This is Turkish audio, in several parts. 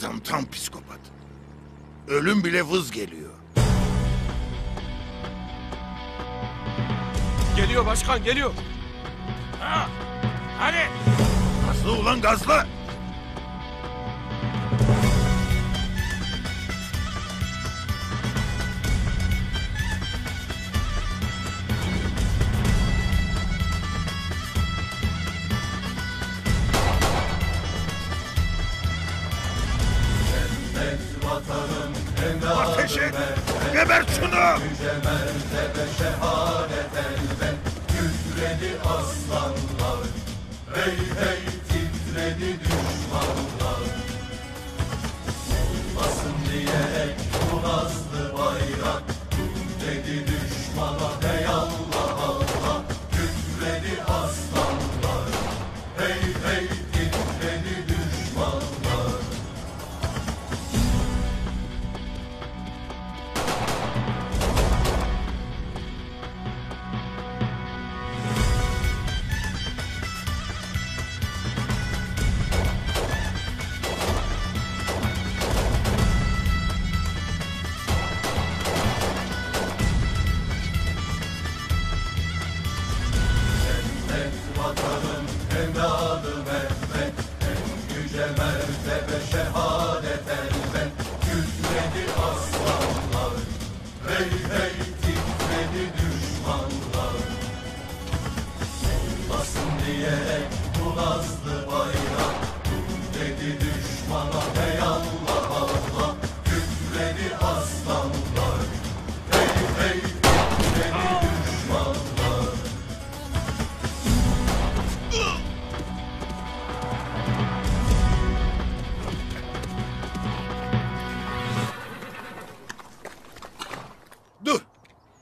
Adam tam psikopat. Ölüm bile vız geliyor. Geliyor başkan geliyor. Ha, hadi. Gazla ulan gazla. Ateş et! Geber şunu! semer, it.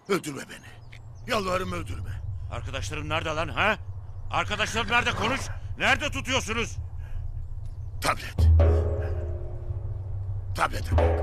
Öldürme beni. Yalvarırım öldürme. Arkadaşlarım nerede lan ha? Arkadaşlarım nerede konuş? Nerede tutuyorsunuz? Tablet. Tablete bak.